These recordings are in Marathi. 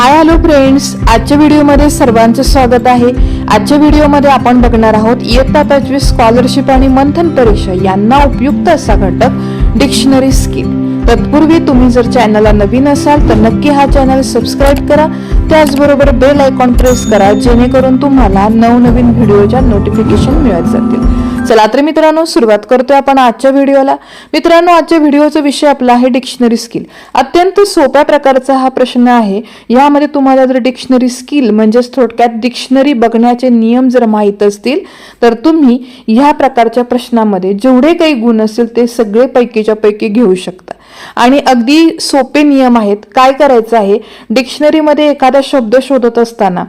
हाय हॅलो फ्रेंड्स आजच्या व्हिडिओमध्ये सर्वांचं स्वागत आहे. आजच्या व्हिडिओमध्ये आपण बघणार आहोत इयत्ता पाचवी स्कॉलरशिप आणि मंथन परीक्षा यांना उपयुक्त असा घटक डिक्शनरी स्किल तत्पूर्वी तुम्ही जर चॅनलला नवीन असाल तर नक्की हा चॅनल सबस्क्राईब करा. त्याचबरोबर बेल आयकॉन प्रेस करा जेणेकरून तुम्हाला नवनवीन व्हिडिओच्या नोटिफिकेशन मिळत जातील. चला तर मित्रांनो सुरुवात करतोय आपण आजच्या व्हिडिओला मित्रांनो आजच्या व्हिडिओचा विषय आपला आहे डिक्शनरी स्किल अत्यंत सोप्या प्रकारचा हा प्रश्न आहे. यामध्ये तुम्हाला जर डिक्शनरी स्किल म्हणजेच थोडक्यात डिक्शनरी बघण्याचे नियम जर माहीत असतील तर तुम्ही ह्या प्रकारच्या प्रश्नामध्ये जेवढे काही गुण असतील ते सगळे पैकीच्या पैकी घेऊ शकता. आणि अगदी सोपे नियम आहेत. काय करायचं आहे? डिक्शनरीमध्ये एखादा शब्द शोधत असताना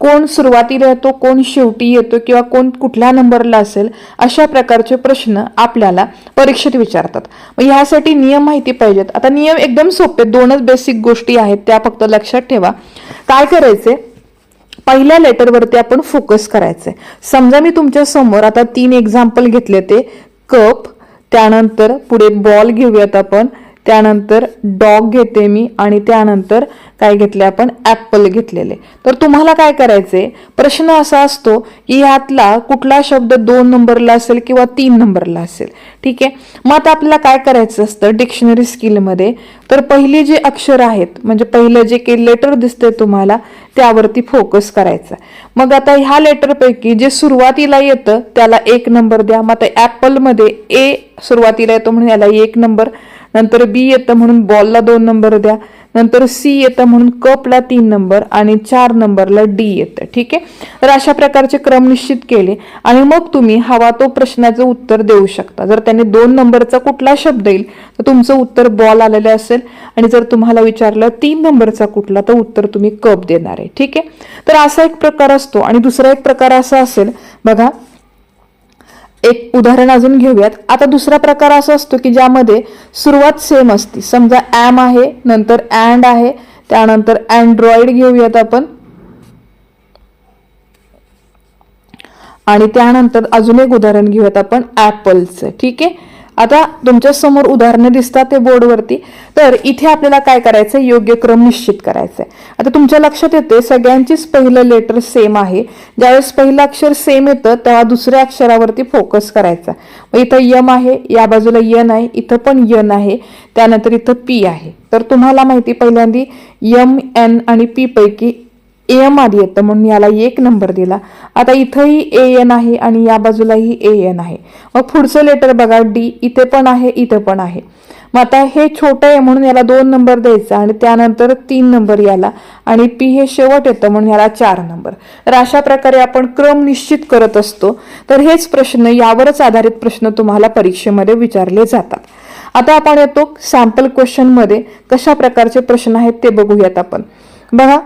कोण सुरुवातीला येतो कोण शेवटी येतो किंवा कोण कुठल्या नंबरला असेल अशा प्रकारचे प्रश्न आपल्याला परीक्षेत विचारतात. मग ह्यासाठी नियम माहिती पाहिजेत. आता नियम एकदम सोपे दोनच बेसिक गोष्टी आहेत. त्या फक्त लक्षात ठेवा. काय करायचे पहिल्या लेटरवरती आपण फोकस करायचंय. समजा मी तुमच्यासमोर आता तीन एक्झाम्पल घेतले ते. कप त्यानंतर पुढे बॉल घेऊयात आपण. त्यानंतर डॉग घेते मी आणि त्यानंतर काय घेतले आपण? ॲपल घेतलेले. तर तुम्हाला काय करायचे प्रश्न असा असतो की ह्यातला कुठला शब्द दोन नंबरला असेल किंवा तीन नंबरला असेल. ठीक आहे? मग आता आपल्याला काय करायचं असतं डिक्शनरी स्किलमध्ये तर पहिली जे अक्षर आहेत म्हणजे पहिलं जे काही लेटर दिसते तुम्हाला त्यावरती फोकस करायचा. मग आता ह्या लेटरपैकी जे सुरुवातीला येतं त्याला एक नंबर द्या. मग आता ॲपलमध्ये ए सुरुवातीला येतो म्हणून याला एक नंबर. नंतर बी येतं म्हणून बॉलला दोन नंबर द्या. नंतर सी येतं म्हणून कपला तीन नंबर आणि चार नंबरला डी येतं. ठीक आहे? तर अशा प्रकारचे क्रम निश्चित केले. आणि मग तुम्ही हवा तो प्रश्नाचं उत्तर देऊ शकता. जर त्याने दोन नंबरचा कुठला शब्द येईल तर तुमचं उत्तर बॉल आलेलं असेल. आणि जर तुम्हाला विचारलं तीन नंबरचा कुठला तर उत्तर तुम्ही कप देणार आहे. ठीक आहे? तर असा एक प्रकार असतो. आणि दुसरा एक प्रकार असा असेल बघा एक उदाहरण अजून घेऊयात. आता दुसरा प्रकार असा असतो की ज्यामध्ये सुरुवात सेम असते. समजा ॲम आहे नंतर अँड आहे त्यानंतर अँड्रॉइड घेऊयात आपण. आणि त्यानंतर अजून एक उदाहरण घेऊयात आपण ॲपलचं ठीक आहे? आता तुमच्यासमोर उदाहरणं दिसतात ते बोर्डवरती. तर इथे आपल्याला काय करायचं योग्य क्रम निश्चित करायचा आहे आता तुमच्या लक्षात येते सगळ्यांचीच पहिलं लेटर सेम आहे. ज्यावेळेस पहिलं अक्षर सेम येतं तेव्हा दुसऱ्या अक्षरावरती फोकस करायचा. मग इथं यम आहे या बाजूला यन आहे इथं पण यन आहे त्यानंतर इथं पी आहे. तर तुम्हाला माहिती पहिल्यांदी यम एन आणि पी पैकी एम आधी येतं म्हणून याला एक नंबर दिला. आता इथंही ए एन आहे आणि या बाजूलाही ए एन आहे. मग पुढचं लेटर बघा डी इथे पण आहे इथे पण आहे. मग आता हे छोटं आहे म्हणून याला दोन नंबर द्यायचा आणि त्यानंतर तीन नंबर याला. आणि पी हे शेवट येतं म्हणून याला चार नंबर. तर अशा प्रकारे आपण क्रम निश्चित करत असतो. तर हेच प्रश्न यावरच आधारित प्रश्न तुम्हाला परीक्षेमध्ये विचारले जातात. आता आपण येतो सॅम्पल क्वेश्चनमध्ये कशा प्रकारचे प्रश्न आहेत ते बघूयात आपण. बघा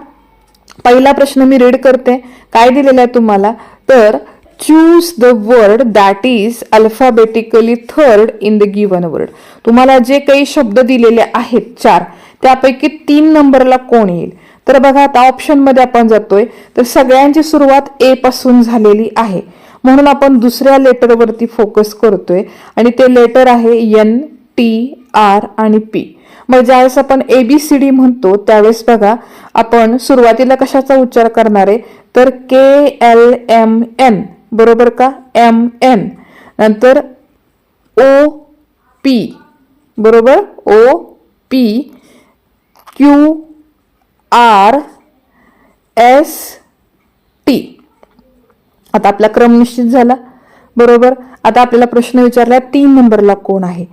पहिला प्रश्न मी रीड करते. काय दिलेला आहे तुम्हाला? तर choose the word that is alphabetically third in the given word तुम्हाला जे काही शब्द दिलेले आहेत चार त्यापैकी तीन नंबरला कोण येईल? तर बघा आता ऑप्शनमध्ये आपण जातोय. तर सगळ्यांची सुरुवात ए पासून झालेली आहे. म्हणून आपण दुसऱ्या लेटरवरती फोकस करतोय. आणि ते लेटर आहे एन टी आर आणि पी मग ज्यावेळेस आपण ए बी सी डी म्हणतो त्यावेळेस बघा आपण सुरुवातीला कशाचा उच्चार करणार आहे? तर के एल एम एन बरोबर का? एम एन नंतर ओ पी बरोबर? O P Q R S T आता आपला क्रम निश्चित झाला. बरोबर? आता आपल्याला प्रश्न विचारला तीन नंबरला कोण आहे?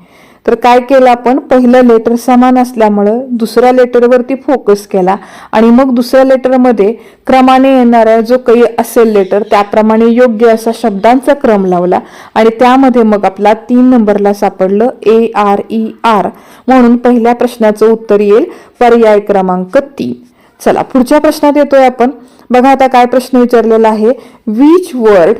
तर काय केलं आपण? पहिलं लेटर समान असल्यामुळं दुसऱ्या लेटरवरती फोकस केला. आणि मग दुसऱ्या लेटरमध्ये क्रमाने येणारा जो काही असेल लेटर त्याप्रमाणे योग्य असा शब्दांचा क्रम लावला. आणि त्यामध्ये मग आपला तीन नंबरला सापडलं ए आर ई आर म्हणून पहिल्या प्रश्नाचं उत्तर येईल पर्याय क्रमांक तीन. चला पुढच्या प्रश्नात येतोय आपण. बघा आता काय प्रश्न विचारलेला आहे. Which word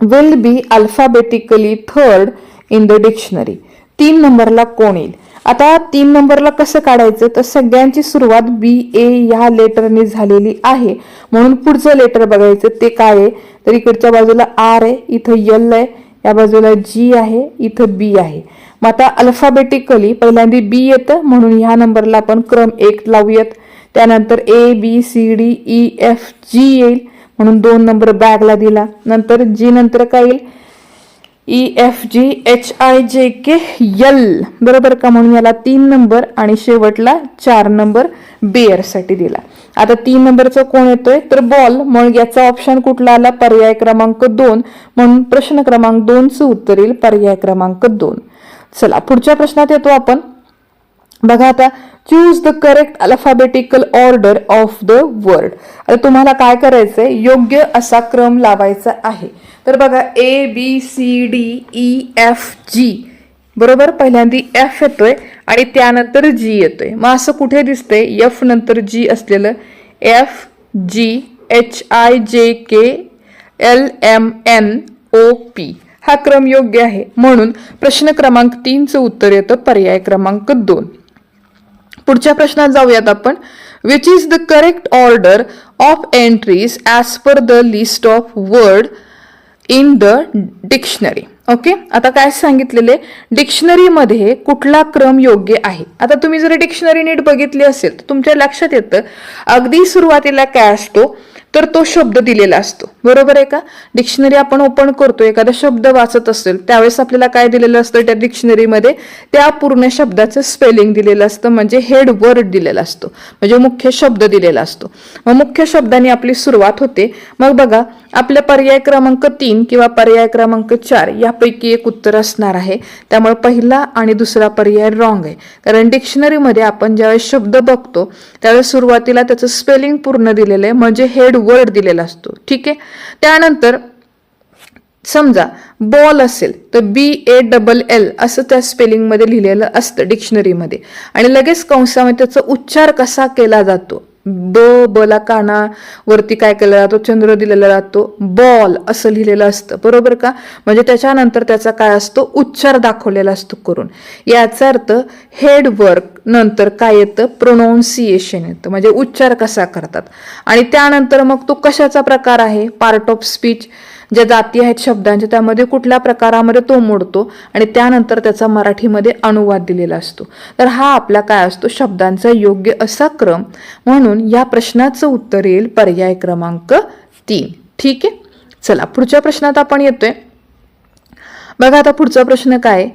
will be alphabetically third in the dictionary तीन नंबरला कोण येईल? आता तीन नंबरला कसं काढायचं? तर सगळ्यांची सुरुवात बी ए या लेटरने झालेली आहे. म्हणून पुढचं लेटर बघायचं ते काय आहे? तर इकडच्या बाजूला आर आहे इथं यल आहे या बाजूला जी आहे इथं बी आहे. मग आता अल्फाबेटिकली पहिल्यांदा बी येतं म्हणून ह्या नंबरला आपण क्रम एक लावूयात. त्यानंतर A B C D E F G येईल. म्हणून दोन नंबर बॅगला दिला. नंतर जी नंतर काय येईल? E F G H I J K L बरोबर का? म्हणून याला तीन नंबर आणि शेवटला चार नंबर बेअरसाठी दिला. आता तीन नंबरचा कोण येतोय? तर बॉल. मग याचा ऑप्शन कुठला आला? पर्याय क्रमांक दोन. म्हणून प्रश्न क्रमांक दोनचं उत्तर येईल पर्याय क्रमांक दोन. चला पुढच्या प्रश्नात येतो आपण. बघा आता choose the correct alphabetical order of the word आता तुम्हाला काय करायचंय? योग्य असा क्रम लावायचा आहे. तर बघा A B C D E F G बरोबर? पहिल्यांदी एफ येतोय आणि त्यानंतर जी येतोय. मग असं कुठे दिसतंय? एफ नंतर जी असलेलं F G H I J K L M N O P हा क्रम योग्य आहे. म्हणून प्रश्न क्रमांक तीनचं उत्तर येतं पर्याय क्रमांक दोन. पुढच्या प्रश्नात जाऊयात आपण which is the correct order of entries as per the list of word in the dictionary okay आता काय सांगितलेले? डिक्शनरीमध्ये कुठला क्रम योग्य आहे? आता तुम्ही जर डिक्शनरी नीट बघितली असेल तर तुमच्या लक्षात येतं अगदी सुरुवातीला काय असतो? तर तो शब्द दिलेला असतो. बरोबर आहे का? डिक्शनरी आपण ओपन करतो एखादा शब्द वाचत असेल त्यावेळेस आपल्याला काय दिलेलं असतं त्या डिक्शनरीमध्ये त्या पूर्ण शब्दाचं स्पेलिंग दिलेलं असतं म्हणजे हेड वर्ड दिलेला असतो. म्हणजे मुख्य शब्द दिलेला असतो. मग मुख्य शब्दाने आपली सुरुवात होते. मग बघा आपल्या पर्याय क्रमांक तीन किंवा पर्याय क्रमांक चार यापैकी एक उत्तर असणार आहे. त्यामुळे पहिला आणि दुसरा पर्याय रॉंग आहे. कारण डिक्शनरीमध्ये आपण ज्यावेळेस शब्द बघतो त्यावेळेस सुरुवातीला त्याचं स्पेलिंग पूर्ण दिलेलं आहे म्हणजे हेड वर्ड दिलेला असतो. ठीक आहे? त्यानंतर समजा बॉल असेल तर बी ए डबल एल असं त्या स्पेलिंगमध्ये लिहिलेलं असतं डिक्शनरीमध्ये आणि लगेच कंसामध्ये त्याचा उच्चार कसा केला जातो? ब बला कानावरती काय केला जातो चंद्र दिलेला जातो बॉल असं लिहिलेलं असतं. बरोबर का? म्हणजे त्याच्यानंतर त्याचा काय असतो? उच्चार दाखवलेला असतो करून. याचा अर्थ हेड वर्क नंतर काय येतं? प्रोनाऊन्सिएशन येतं. म्हणजे उच्चार कसा करतात? आणि त्यानंतर मग तो कशाचा प्रकार आहे? Part of speech. ज्या जाती आहेत शब्दांच्या त्यामध्ये कुठल्या प्रकारामध्ये तो मोडतो आणि त्यानंतर त्याचा मराठीमध्ये अनुवाद दिलेला असतो. तर हा आपला काय असतो? शब्दांचा योग्य असा क्रम. म्हणून या प्रश्नाचं उत्तर येईल पर्याय क्रमांक तीन. ठीक आहे? चला पुढच्या प्रश्नात आपण येतोय. बघा आता पुढचा प्रश्न काय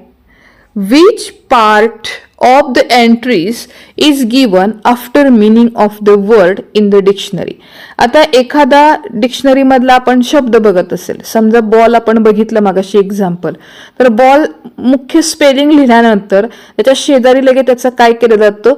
which part of the entries is given after meaning of the word in the dictionary आता एखादा डिक्शनरीमधला आपण शब्द बघत असेल समजा बॉल आपण बघितलं मागाशी एक्झाम्पल तर बॉल मुख्य स्पेलिंग लिहिल्यानंतर त्याच्या शेजारी लगे त्याचा काय केलं जातं?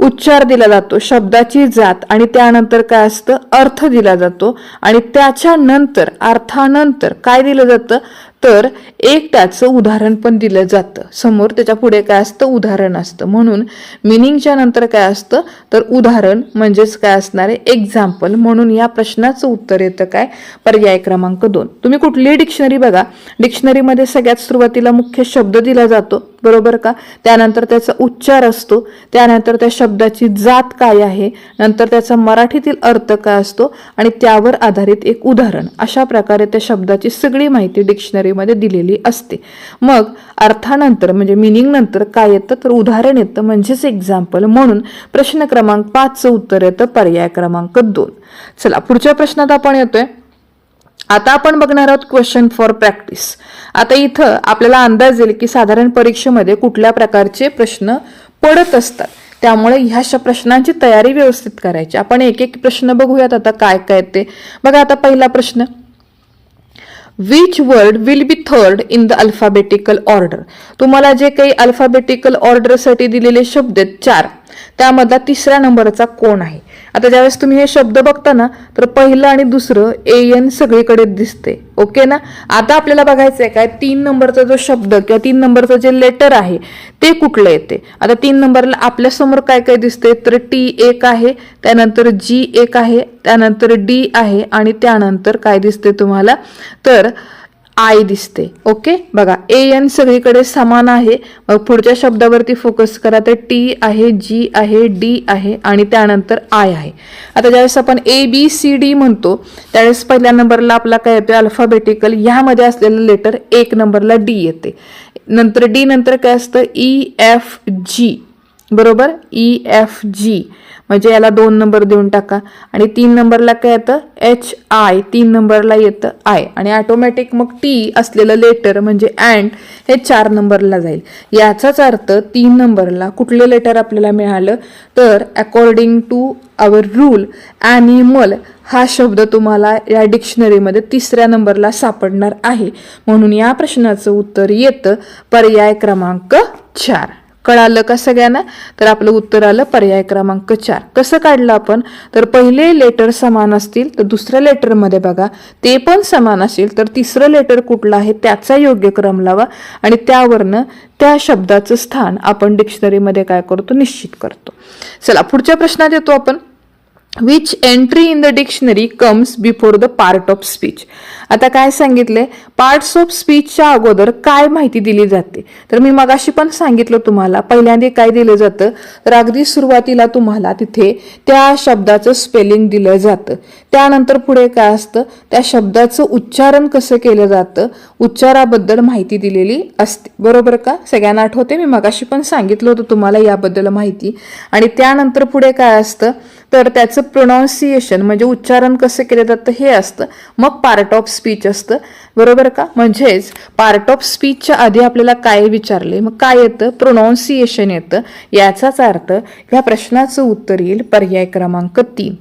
उच्चार दिला जातो शब्दाची जात आणि त्यानंतर काय असतं? अर्थ दिला जातो आणि त्याच्यानंतर अर्थानंतर काय दिलं जातं? तर एक त्याचं उदाहरण पण दिलं जातं. समोर त्याच्या पुढे काय असतं? उदाहरण असतं. म्हणून मिनिंगच्या नंतर काय असतं? तर उदाहरण म्हणजेच काय असणार आहे? एक्झाम्पल म्हणून या प्रश्नाचं उत्तर येतं काय? पर्याय क्रमांक दोन. तुम्ही कुठलीही डिक्शनरी बघा. डिक्शनरीमध्ये सगळ्यात सुरुवातीला मुख्य शब्द दिला जातो. बरोबर का? त्यानंतर त्याचा उच्चार असतो. त्यानंतर त्या शब्दाची जात काय आहे? नंतर त्याचा मराठीतील अर्थ काय असतो? आणि त्यावर आधारित एक उदाहरण. अशा प्रकारे त्या शब्दाची सगळी माहिती डिक्शनरी डिक्शनरीमध्ये दिलेली असते. मग अर्थानंतर म्हणजे मिनिंग नंतर काय येतं? तर उदाहरण येतं. म्हणजेच एक्झाम्पल म्हणून प्रश्न क्रमांक पाचचं उत्तर येतं पर्याय क्रमांक दोन. चला पुढच्या प्रश्नात आपण येतोय. आता आपण बघणार आहोत क्वेश्चन फॉर प्रॅक्टिस आता इथं आपल्याला अंदाज येईल की साधारण परीक्षेमध्ये कुठल्या प्रकारचे प्रश्न पडत असतात. त्यामुळे ह्या प्रश्नांची तयारी व्यवस्थित करायची. आपण एक एक प्रश्न बघूयात आता काय काय ते. बघा आता पहिला प्रश्न. Which word will be third in the alphabetical order तुम्हाला जे काही अल्फाबेटिकल ऑर्डरसाठी दिलेले शब्द आहेत चार. त्यामधला तिसऱ्या नंबरचा कोण आहे? आता ज्यावेळेस तुम्ही हे शब्द बघता ना तर पहिलं आणि दुसरं ए एन सगळीकडे दिसते. ओके ना? आता आपल्याला बघायचं आहे काय? तीन नंबरचा जो शब्द किंवा तीन नंबरचं जे लेटर आहे ते कुठलं येते? आता तीन नंबरला आपल्यासमोर काय काय दिसते तर टी एक आहे त्यानंतर जी एक आहे त्यानंतर डी आहे आणि त्यानंतर काय दिसते तुम्हाला? तर आय दिसते ओके? बघा ए एन सगळीकडे समान आहे. मग पुढच्या शब्दावरती फोकस करा तर टी आहे जी आहे डी आहे आणि त्यानंतर आय आहे. आता ज्यावेळेस आपण ए बी सी डी म्हणतो त्यावेळेस पहिल्या नंबरला आपला काय येतो अल्फाबेटिकल ह्यामध्ये असलेलं लेटर एक नंबरला डी येते. नंतर डी नंतर काय असतं? ई एफ जी बरोबर? ई एफ जी म्हणजे याला दोन नंबर देऊन टाका. आणि तीन नंबरला काय येतं? एच आय तीन नंबरला येतं आय आणि ऑटोमॅटिक मग टी असलेलं लेटर म्हणजे अँड हे चार नंबरला जाईल. याचाच अर्थ तीन नंबरला कुठले लेटर आपल्याला मिळालं? तर according to our rule animal हा शब्द तुम्हाला या डिक्शनरीमध्ये तिसऱ्या नंबरला सापडणार आहे. म्हणून या प्रश्नाचं उत्तर येतं पर्याय क्रमांक चार. कळालं का सगळ्यांना? तर आपलं उत्तर आलं पर्याय क्रमांक चार. कसं काढलं आपण? तर पहिले लेटर समान असतील तर दुसऱ्या लेटरमध्ये बघा. ते पण समान असेल तर तिसरं लेटर कुठलं आहे त्याचा योग्य क्रम लावा. आणि त्यावरनं त्या शब्दाचं स्थान आपण डिक्शनरीमध्ये काय करतो? निश्चित करतो. चला पुढच्या प्रश्नात येतो आपण. Which entry in the dictionary comes before the part of speech आता काय सांगितले? पार्ट्स ऑफ स्पीचच्या अगोदर काय माहिती दिली जाते? तर मी मगाशी पण सांगितलं तुम्हाला पहिल्यांदा काय दिलं जातं? तर अगदी सुरुवातीला तुम्हाला तिथे त्या शब्दाचं स्पेलिंग दिलं जातं. त्यानंतर पुढे काय असतं? त्या शब्दाचं उच्चारण कसं केलं जातं? उच्चाराबद्दल माहिती दिलेली असते. बरोबर का? सगळ्यांना आठवते? मी मगाशी पण सांगितलं होतं तुम्हाला याबद्दल माहिती. आणि त्यानंतर पुढे काय असतं? तर त्याचं प्रोनाऊन्सिएशन म्हणजे उच्चारण कसं केलं जातं हे असतं. मग पार्ट ऑफ स्पीच असतं. बरोबर का? म्हणजेच पार्ट ऑफ स्पीचच्या आधी आपल्याला काय विचारले? मग काय येतं? प्रोनाऊन्सिएशन येतं. याचाच अर्थ ह्या प्रश्नाचं उत्तर येईल पर्याय क्रमांक तीन.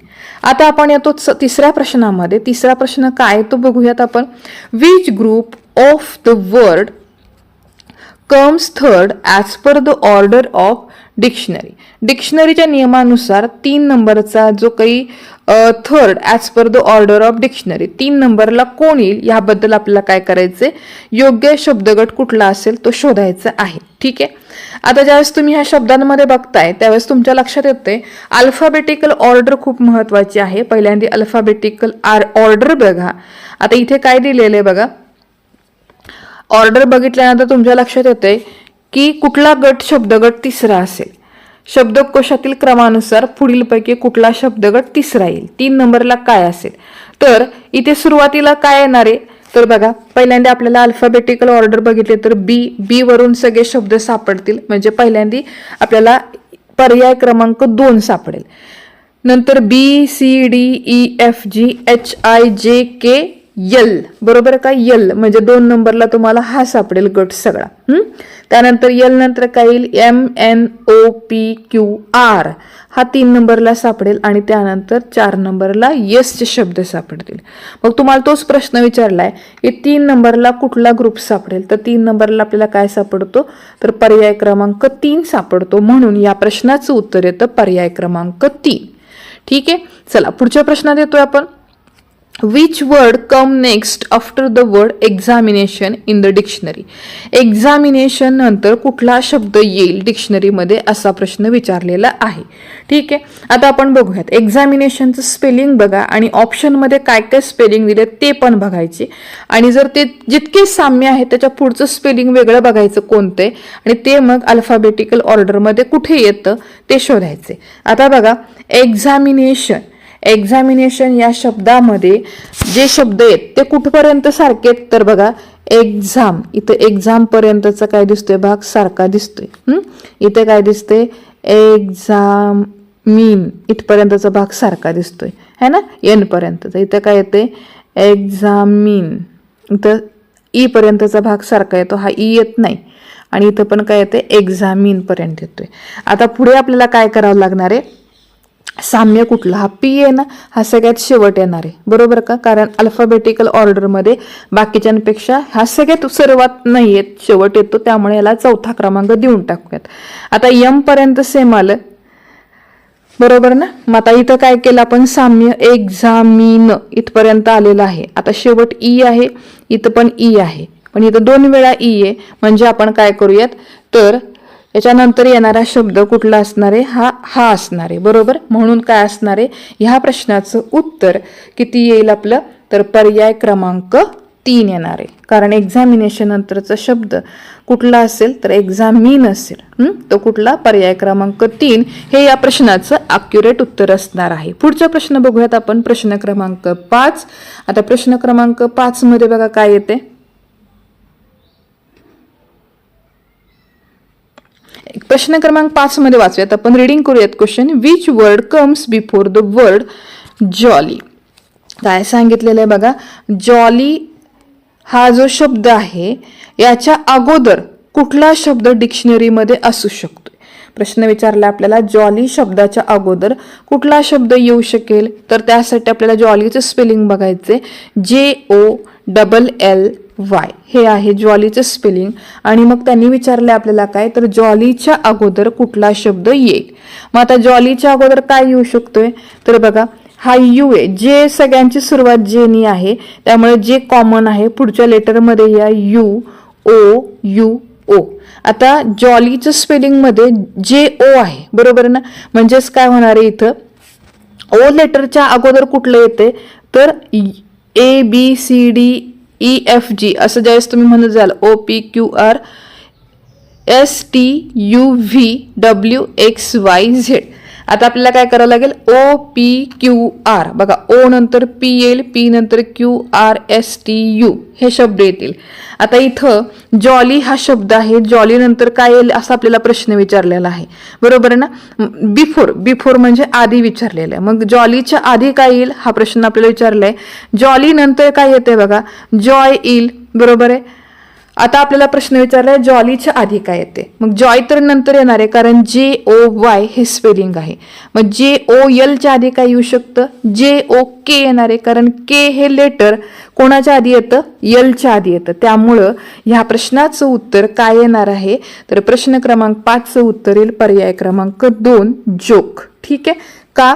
आता आपण येतो तिसऱ्या प्रश्नामध्ये. तिसरा प्रश्न काय तो बघूयात आपण. Which group of the word comes third as per the order of dictionary. डिक्शनरीच्या नियमानुसार तीन नंबरचा जो काही third as per the order of dictionary तीन नंबरला कोण येईल याबद्दल आपल्याला काय करायचे योग्य शब्दगट कुठला असेल तो शोधायचा आहे. ठीक आहे? आता ज्यावेळेस तुम्ही ह्या शब्दांमध्ये बघताय त्यावेळेस तुमच्या लक्षात येते अल्फाबेटिकल ऑर्डर खूप महत्वाची आहे. पहिल्यांदा अल्फाबेटिकल आर ऑर्डर बघा. आता इथे काय दिलेलं आहे बघा? ऑर्डर बघितल्यानंतर तुमच्या लक्षात येते की कुठला गट शब्दगट तिसरा असेल? शब्दकोशातील क्रमानुसार पुढीलपैकी कुठला शब्दगट तिसरा येईल? तीन नंबरला काय असेल? तर इथे सुरुवातीला काय येणार आहे? तर बघा पहिल्यांदा आपल्याला अल्फाबेटिकल ऑर्डर बघितले तर बी बी वरून सगळे शब्द सापडतील. म्हणजे पहिल्यांदा आपल्याला पर्याय क्रमांक दोन सापडेल. नंतर B C D E F G H I J K L. बरोबर का? यल. म्हणजे दोन नंबरला तुम्हाला हा सापडेल गट सगळा. त्यानंतर यल नंतर काय येईल? M N O P Q R हा तीन नंबरला सापडेल आणि त्यानंतर चार नंबरला यसचे शब्द सापडतील. मग तुम्हाला तोच प्रश्न विचारलाय की तीन नंबरला कुठला ग्रुप सापडेल? तर तीन नंबरला आपल्याला काय सापडतो? तर पर्याय क्रमांक तीन सापडतो. म्हणून या प्रश्नाचं उत्तर येतं पर्याय क्रमांक तीन. ठीक आहे? चला पुढच्या प्रश्नात येतोय आपण. Which word come next after the word examination in the dictionary examination नंतर कुठला शब्द येईल डिक्शनरीमध्ये असा प्रश्न विचारलेला आहे. ठीक आहे? आता आपण बघूयात. एक्झामिनेशनचं स्पेलिंग बघा आणि ऑप्शनमध्ये काय काय स्पेलिंग दिले ते पण बघायचे. आणि जर ते जितके साम्य आहे त्याच्या पुढचं स्पेलिंग वेगळं बघायचं कोणतं आहे आणि ते मग अल्फाबेटिकल ऑर्डरमध्ये कुठे येतं ते शोधायचे. आता बघा. एक्झामिनेशन एक्झामिनेशन या शब्दामध्ये जे शब्द आहेत ते कुठपर्यंत सारखे आहेत? तर बघा एक्झाम इथं एक्झामपर्यंतचा काय दिसतोय? भाग सारखा दिसतोय. इथं इथे काय दिसतंय? एक्झाम मीन इथपर्यंतचा भाग सारखा दिसतोय. है ना? एनपर्यंतचा इथं काय येते एक्झामिन इथं ई पर्यंतचा भाग सारखा येतो. हा ई येत नाही. आणि इथं पण काय येते एक्झामिनपर्यंत येतोय. आता पुढे आपल्याला काय करावं लागणार आहे? साम्य कुठला? हा पी आहे ना हा सगळ्यात शेवट येणार आहे. बरोबर का? कारण अल्फाबेटिकल ऑर्डरमध्ये बाकीच्यांपेक्षा हा सगळ्यात सर्वात नाही येत शेवट येतो. त्यामुळे याला चौथा क्रमांक देऊन टाकूयात. आता यम पर्यंत सेम आलं. बरोबर ना? मग आता इथं काय केलं आपण? साम्य एक्झामिन इथपर्यंत आलेलं आहे. आता शेवट ई आहे इथं पण ई आहे. पण इथं दोन वेळा ई आहे. म्हणजे आपण काय करूयात? तर याच्यानंतर येणारा शब्द कुठला असणार? आहे हा हा असणार. आहे बरोबर? म्हणून काय असणार? आहे ह्या प्रश्नाचं उत्तर किती येईल आपलं? तर पर्याय क्रमांक तीन येणार. आहे कारण एक्झामिनेशन नंतरचा शब्द कुठला असेल? तर एक्झामिन असेल. तो कुठला? पर्याय क्रमांक तीन हे या प्रश्नाचं अक्युरेट उत्तर असणार आहे. पुढचा प्रश्न बघूयात आपण. प्रश्न क्रमांक पाच. आता प्रश्न क्रमांक पाचमध्ये बघा काय येते? प्रश्न क्रमांक पाच मध्ये वाचूयात. आपण रिडिंग करूयात question which word comes before the word jolly काय सांगितलेलं आहे बघा. जॉली हा जो शब्द आहे याच्या अगोदर कुठला शब्द डिक्शनरीमध्ये असू शकतो प्रश्न विचारला आपल्याला जॉली शब्दाच्या अगोदर कुठला शब्द येऊ शकेल? तर त्यासाठी आपल्याला जॉलीचं स्पेलिंग बघायचे जे ओ डबल एल वाय. हे आहे जॉलीचं स्पेलिंग आणि मग त्यांनी विचारलं आपल्याला काय? तर जॉलीच्या अगोदर कुठला शब्द येईल? मग आता जॉलीच्या अगोदर काय येऊ शकतोय? तर बघा हा यू आहे जे सगळ्यांची सुरुवात जेनी आहे त्यामुळे जे कॉमन आहे पुढच्या लेटरमध्ये या यू ओ यू ओ. आता जॉलीचं स्पेलिंगमध्ये जे ओ आहे बरोबर ना? म्हणजेच काय होणार आहे इथं? ओ लेटरच्या अगोदर कुठलं येते तर A B C D E F G असं ज्यावेळेस तुम्ही म्हणत जाल O P Q R S T U V W X Y Z आता आपल्याला काय करावं लागेल? ओ पी क्यू आर बघा ओ नंतर पी एल पी नंतर Q R S T U हे शब्द येतील. आता इथं जॉली हा शब्द आहे. जॉली नंतर काय येईल असा आपल्याला प्रश्न विचारलेला आहे. बरोबर आहे ना? बिफोर बिफोर म्हणजे आधी विचारलेलं आहे. मग जॉलीच्या आधी काय येईल? हा प्रश्न आपल्याला विचारलाय. जॉली नंतर काय येते बघा? जॉय येईल. बरोबर आहे? आता आपल्याला प्रश्न विचारलाय जॉलीच्या आधी काय येते? मग जॉय तर नंतर येणार आहे कारण जे ओ वाय हे स्पेलिंग आहे. मग जे ओ एलच्या आधी काय येऊ शकतं? जे ओ के येणार आहे कारण के हे लेटर कोणाच्या आधी येतं? यलच्या आधी येतं. त्यामुळं ह्या प्रश्नाचं उत्तर काय येणार आहे? तर प्रश्न क्रमांक पाचचं उत्तर येईल. पर्याय क्रमांक दोन जोक. ठीक आहे? का?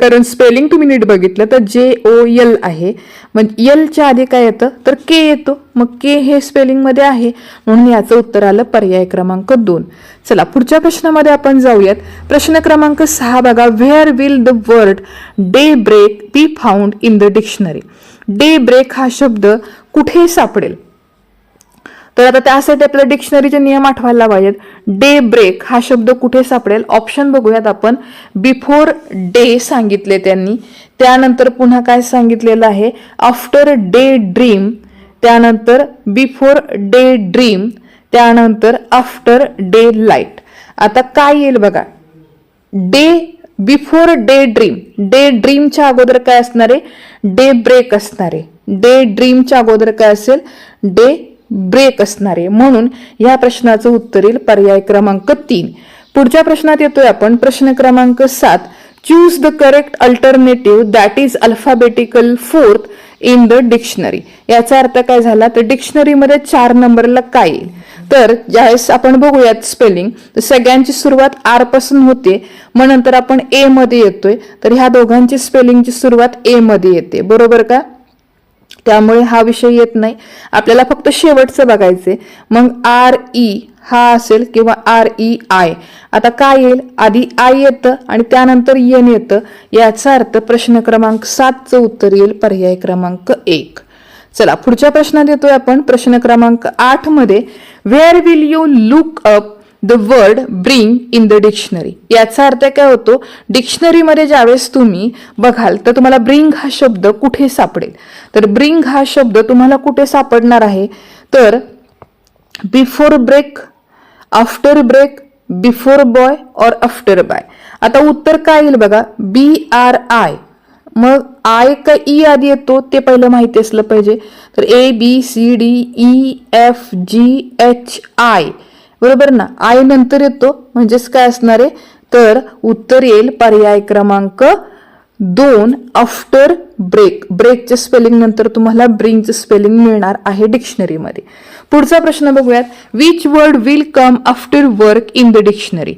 कारण स्पेलिंग तुम्ही नीट बघितलं तर जे ओ यल आहे. मग यलच्या आधी काय येतं? तर के येतो. मग के हे स्पेलिंगमध्ये आहे. म्हणून याचं उत्तर आलं पर्याय क्रमांक दोन. चला पुढच्या प्रश्नामध्ये आपण जाऊयात. प्रश्न क्रमांक सहा बघा. Where will the word daybreak be found in the dictionary daybreak हा शब्द कुठे सापडेल? तर आता त्यासाठी आपल्याला डिक्शनरीचे नियम आठवायला पाहिजेत. डे ब्रेक हा शब्द कुठे सापडेल? ऑप्शन बघूयात आपण. बिफोर डे सांगितले त्यांनी. त्यानंतर पुन्हा काय सांगितलेलं आहे? आफ्टर डे ड्रीम त्यानंतर बिफोर डे ड्रीम त्यानंतर आफ्टर डे लाइट आता काय येईल बघा? डे बिफोर डे ड्रीम डे ड्रीमच्या अगोदर काय असणार आहे? डे ब्रेक असणार आहे. डे ड्रीमच्या अगोदर काय असेल? डे ब्रेक असणार. आहे म्हणून या प्रश्नाचं उत्तर येईल पर्याय क्रमांक तीन. पुढच्या प्रश्नात येतोय आपण प्रश्न क्रमांक सात. Choose the correct alternative that is alphabetical fourth in the dictionary याचा अर्थ काय झाला? तर डिक्शनरीमध्ये चार नंबरला काय येईल? तर ज्यावेळेस आपण बघूयात स्पेलिंग तर सगळ्यांची सुरुवात आरपासून होते. मग नंतर आपण ए मध्ये येतोय. तर ह्या दोघांची स्पेलिंगची सुरुवात ए मध्ये येते. बरोबर का? त्यामुळे हा विषय येत नाही. आपल्याला फक्त शेवटचं बघायचे मग आर ई हा असेल किंवा आर ई आय. आता काय येईल? आधी आय येतं आणि त्यानंतर येन येतं. याचा अर्थ प्रश्न क्रमांक सातचं उत्तर येईल. पर्याय क्रमांक एक. चला पुढच्या प्रश्नात येतोय आपण. प्रश्न क्रमांक आठमध्ये where will you look up the word bring in the dictionary याचा अर्थ काय होतो? डिक्शनरीमध्ये ज्यावेळेस तुम्ही बघाल तर तुम्हाला ब्रिंग हा शब्द कुठे सापडेल? तर ब्रिंग हा शब्द तुम्हाला कुठे सापडणार आहे? तर before break after break before boy और आफ्टर बाय आता उत्तर काय येईल बघा? बी आर आय मग आय का ई आधी येतो? ते पहिलं माहिती असलं पाहिजे. तर A B C D E F G H I बरोबर ना? आय नंतर येतो म्हणजेच काय असणार आहे? तर उत्तर येईल पर्याय क्रमांक दोन आफ्टर ब्रेक ब्रेकच्या स्पेलिंग नंतर तुम्हाला ब्रिंगचं स्पेलिंग मिळणार आहे डिक्शनरीमध्ये पुढचा प्रश्न बघूयात. Which word will come after work in the dictionary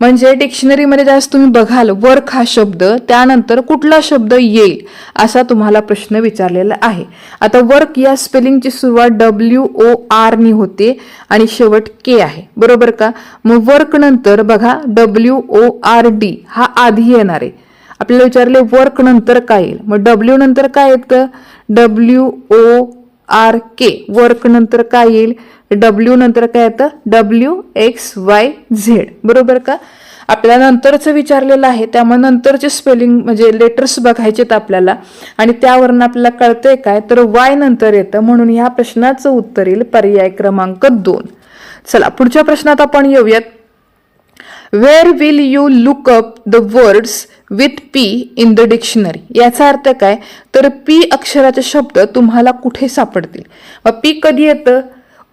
म्हणजे डिक्शनरीमध्ये जास्त तुम्ही बघाल वर्क हा शब्द त्यानंतर कुठला शब्द येईल असा तुम्हाला प्रश्न विचारलेला आहे. आता वर्क या स्पेलिंगची सुरुवात डब्ल्यू ओ आरनी होते आणि शेवट के आहे. बरोबर का? मग वर्क नंतर बघा डब्ल्यू ओ आर डी हा आधी येणार आहे. आपल्याला विचारले वर्क नंतर काय येईल? मग डब्ल्यू नंतर काय येतं? W O R K work नंतर काय येईल? डब्ल्यू नंतर काय येतं? डब्ल्यू एक्स वाय झेड बरोबर का? आपल्याला नंतरचं विचारलेलं आहे त्यामुळे नंतरचे स्पेलिंग म्हणजे लेटर्स बघायचेत आपल्याला. आणि त्यावरून आपल्याला कळतंय काय? तर वाय नंतर येतं. म्हणून ह्या प्रश्नाचं उत्तर येईल पर्याय क्रमांक दोन. चला पुढच्या प्रश्नात आपण येऊयात. Where will you look up the words with P in the dictionary याचा अर्थ काय? तर पी अक्षराचे शब्द तुम्हाला कुठे सापडतील? मग पी कधी येतं?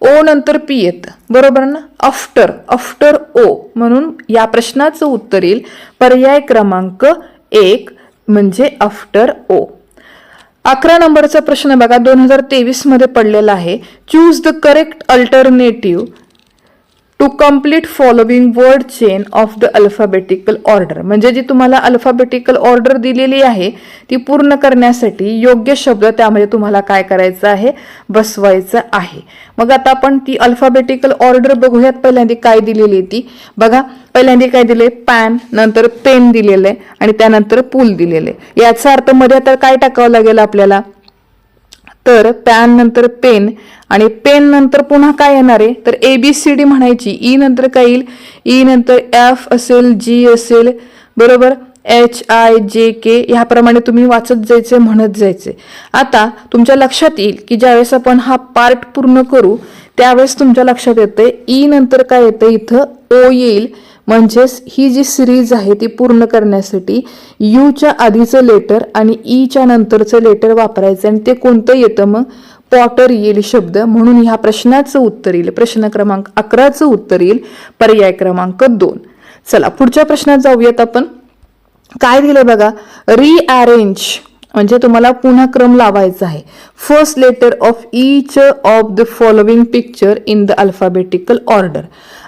ओ नंतर पी येतं. बरोबर ना? आफ्टर आफ्टर ओ म्हणून या प्रश्नाचं उत्तर येईल. पर्याय क्रमांक एक म्हणजे आफ्टर ओ अकरा नंबरचा प्रश्न बघा. दोन हजार तेवीसमध्ये पडलेला आहे. Choose the correct alternative to complete following word chain of the alphabetical order म्हणजे जी तुम्हाला अल्फाबेटिकल ऑर्डर दिलेली आहे ती पूर्ण करण्यासाठी योग्य शब्द त्यामध्ये तुम्हाला काय करायचं आहे? बसवायचं आहे. मग आता आपण ती अल्फाबेटिकल ऑर्डर बघूयात. पहिल्यांदा काय दिलेली आहे ती? बघा पहिल्यांदा काय दिले पॅन नंतर पेन दिलेलं आहे आणि त्यानंतर पूल दिलेलं आहे. याचा अर्थमध्ये आता काय टाकावं लागेल आपल्याला? तर पॅन नंतर पेन आणि पेन नंतर पुन्हा काय येणार आहे? तर ए बी सी डी म्हणायची. ई नंतर काय येईल? ई नंतर एफ असेल जी असेल. बरोबर? एच आय जे के ह्याप्रमाणे तुम्ही वाचत जायचे म्हणत जायचे. आता तुमच्या लक्षात येईल की ज्यावेळेस आपण हा पार्ट पूर्ण करू त्यावेळेस तुमच्या लक्षात येते ई e नंतर काय येतं इथं ओ येईल. म्हणजेच ही जी सिरीज आहे ती पूर्ण करण्यासाठी यूच्या आधीचं लेटर आणि e ईच्या नंतरचं लेटर वापरायचं आणि ते कोणतं येतं मग? पॉटर येईल शब्द. म्हणून ह्या प्रश्नाचं उत्तर येईल. प्रश्न क्रमांक अकराचं उत्तर येईल. पर्याय क्रमांक दोन. चला पुढच्या प्रश्नात जाऊयात आपण. काय दिलं बघा? रिअरेंज म्हणजे तुम्हाला पुन्हा क्रम लावायचा आहे. First letter of each of the following picture in the alphabetical order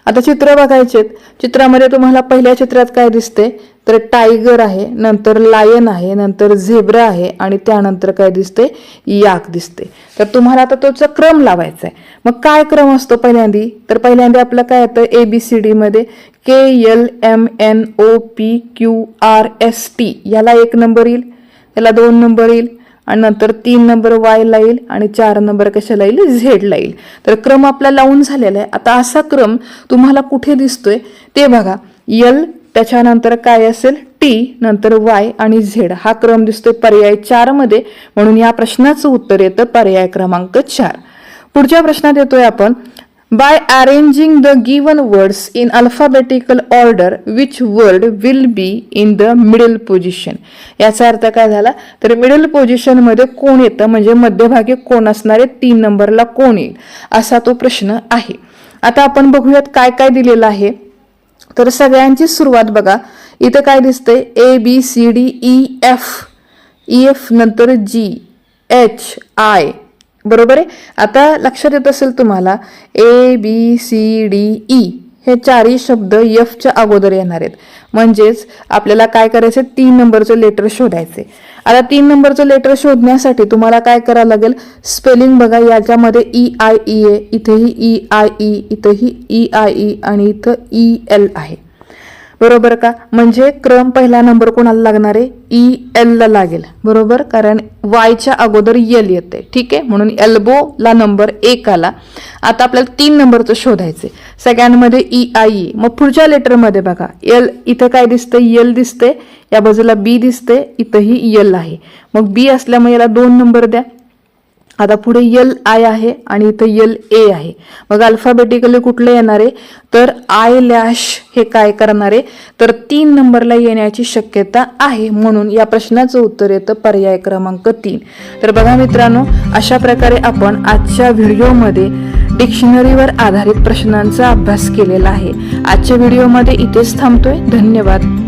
आता चित्र बघायचे चित्रामध्ये तुम्हाला पहिल्या चित्रात काय दिसते तर टायगर आहे नंतर लायन आहे नंतर झेब्रा आहे आणि त्यानंतर काय दिसते याक दिसते तर तुम्हाला आता तोचा क्रम लावायचा आहे. मग काय क्रम असतो पहिल्यांदी? तर पहिल्यांदा आपलं काय येतं? ए बी सी डीमध्ये K L M N O P Q R S T याला एक नंबर येईल. याला दोन नंबर येईल आणि नंतर तीन नंबर वायला येईल आणि चार नंबर कशाला येईल? झेडला येईल. तर क्रम आपला लावून झालेला आहे. आता असा क्रम तुम्हाला कुठे दिसतोय? ते बघा. यल त्याच्यानंतर काय असेल? टी नंतर वाय आणि झेड हा क्रम दिसतोय पर्याय चारमध्ये. म्हणून या प्रश्नाचं उत्तर येतं पर्याय क्रमांक चार. पुढच्या प्रश्नात येतोय आपण by arranging the given words in alphabetical order which word will be in the middle position? याचा अर्थ काय झाला? तर मिडल पोझिशनमध्ये कोण येतं? म्हणजे मध्यभागी कोण असणारे? तीन नंबरला कोण येईल? असा तो प्रश्न आहे. आता आपण बघूयात काय काय दिलेलं आहे. तर सगळ्यांची सुरुवात बघा. इथं काय दिसतंय? A B C D E F E F नंतर जी एच आय बरोबर आहे? आता लक्षात येत असेल तुम्हाला A B C D E हे चारही शब्द यफच्या अगोदर येणार आहेत. म्हणजेच आपल्याला काय करायचं तीन नंबरचं लेटर शोधायचे आता तीन नंबरचं लेटर शोधण्यासाठी तुम्हाला काय करावं लागेल? स्पेलिंग बघा याच्यामध्ये ई आय ई ए इथेही ई आय ई इथंही ई आय ई आणि इथं e, ई एल आहे. बरोबर का? म्हणजे क्रम पहिला नंबर कोणाला लागणार आहे? ई एल ला लागेल. बरोबर? कारण वायच्या अगोदर एल येते. ठीक आहे? म्हणून एल्बो ला नंबर एक आला. आता आपल्याला तीन नंबरचं शोधायचे सगळ्यांमध्ये E e, I E e. मग पुढच्या लेटरमध्ये बघा. एल इथं काय दिसतंय? एल दिसते या बाजूला बी दिसते इथंही एल आहे. मग बी असल्यामुळे याला दोन नंबर द्या. आता पुढे यल आय आहे आणि इथं यल ए आहे. मग अल्फाबेटिकली कुठलं येणार आहे? तर आय लॅश हे काय करणार आहे? तर तीन नंबरला येण्याची शक्यता आहे. म्हणून या प्रश्नाचं उत्तर येतं पर्याय क्रमांक तीन. तर बघा मित्रांनो अशा प्रकारे आपण आजच्या व्हिडिओमध्ये डिक्शनरीवर आधारित प्रश्नांचा अभ्यास केलेला आहे. आजच्या व्हिडिओमध्ये इथेच थांबतोय. धन्यवाद.